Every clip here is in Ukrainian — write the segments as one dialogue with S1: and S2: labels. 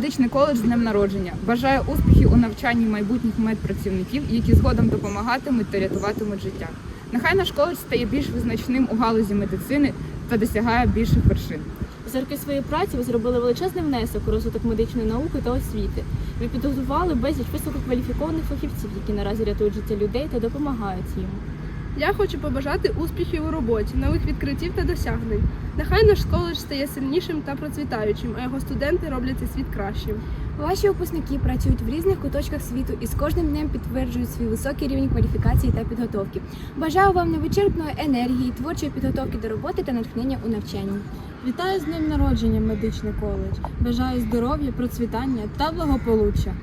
S1: медичний коледж з днем народження. Бажаю успіхів у навчанні майбутніх медпрацівників, які згодом допомагатимуть та рятуватимуть життя. Нехай наш коледж стає більш визначним у галузі медицини та досягає більших вершин.
S2: За роки своєї праці ви зробили величезний внесок у розвиток медичної науки та освіти. Ви підготували безліч висококваліфікованих фахівців, які наразі рятують життя людей та допомагають їм.
S3: Я хочу побажати успіхів у роботі, нових відкриттів та досягнень. Нехай наш коледж стає сильнішим та процвітаючим, а його студенти роблять цей світ кращим.
S4: Ваші випускники працюють в різних куточках світу і з кожним днем підтверджують свій високий рівень кваліфікації та підготовки. Бажаю вам невичерпної енергії, творчої підготовки до роботи та натхнення у навчанні.
S5: Вітаю з днем народження, медичний коледж. Бажаю здоров'я, процвітання та благополуччя.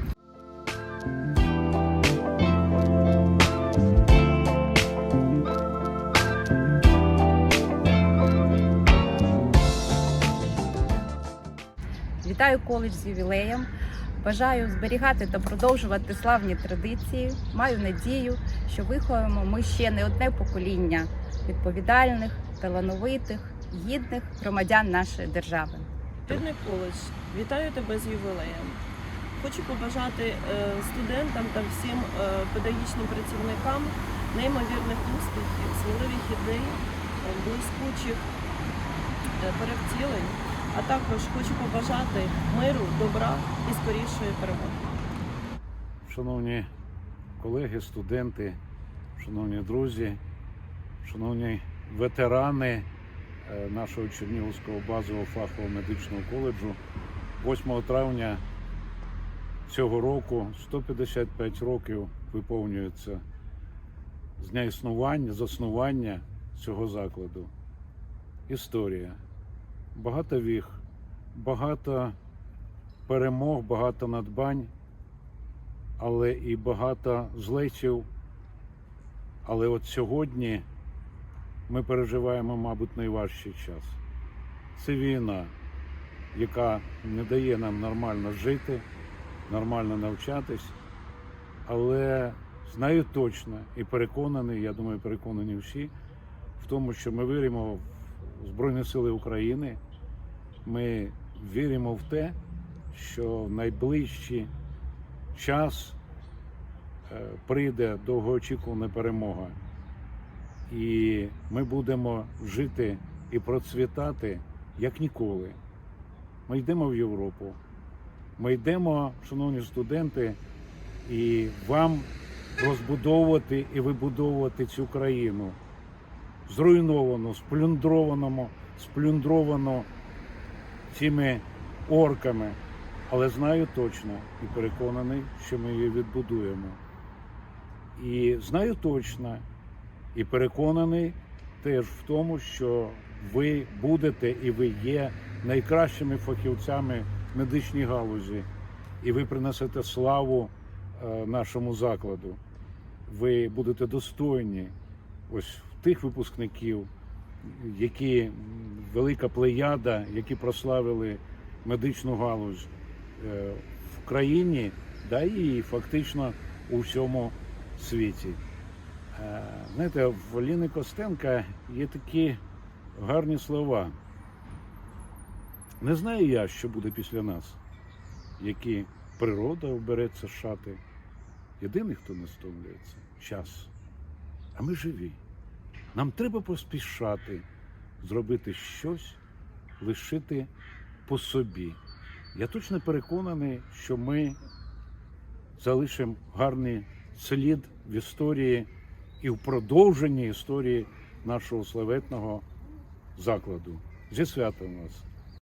S6: Вітаю коледж з ювілеєм. Бажаю зберігати та продовжувати славні традиції. Маю надію, що виховуємо ми ще не одне покоління відповідальних, талановитих, гідних громадян нашої держави.
S7: Рідний коледж, вітаю тебе з ювілеєм. Хочу побажати е, студентам та всім е, педагогічним працівникам неймовірних успіхів, сміливих ідей, е, блискучих перевтілень, а також хочу побажати миру, добра і скорішої перемоги.
S8: Шановні колеги, студенти, шановні друзі, шановні ветерани е, нашого Чернігівського базового фахового медичного коледжу, 8 травня цього року 155 років виповнюється з дня існування, заснування цього закладу. Історія. Багато віг, багато перемог, багато надбань але і багато злечів. Але от сьогодні ми переживаємо, мабуть, найважчий час. Це війна, яка не дає нам нормально жити, нормально навчатись. Але знаю точно і переконаний, я думаю, переконані всі, в тому, що ми віримо в Збройні Сили України. Ми віримо в те, що в найближчі час е, прийде довгоочікувана перемога, і ми будемо жити і процвітати як ніколи. Ми йдемо в Європу. Ми йдемо, шановні студенти, і вам розбудовувати і вибудовувати цю країну. Зруйновану, сплюндрованому, сплюндровану цими орками. Але знаю точно і переконаний, що ми її відбудуємо. І знаю точно і переконаний теж в тому, що ви будете і ви є найкращими фахівцями в медичній галузі, і ви принесете славу е, нашому закладу. Ви будете достойні ось тих випускників, які велика плеяда, які прославили медичну галузь е, в країні, да і фактично у всьому світі. Е, Знаєте, в Ліни Костенка є такі гарні слова. Не знаю я, що буде після нас, які природа обереться шати. Єдиний, хто не стомлюється час. А ми живі. Нам треба поспішати зробити щось, лишити по собі. Я точно переконаний, що ми залишимо гарний слід в історії і в продовженні історії нашого славетного закладу. Зі святом вас!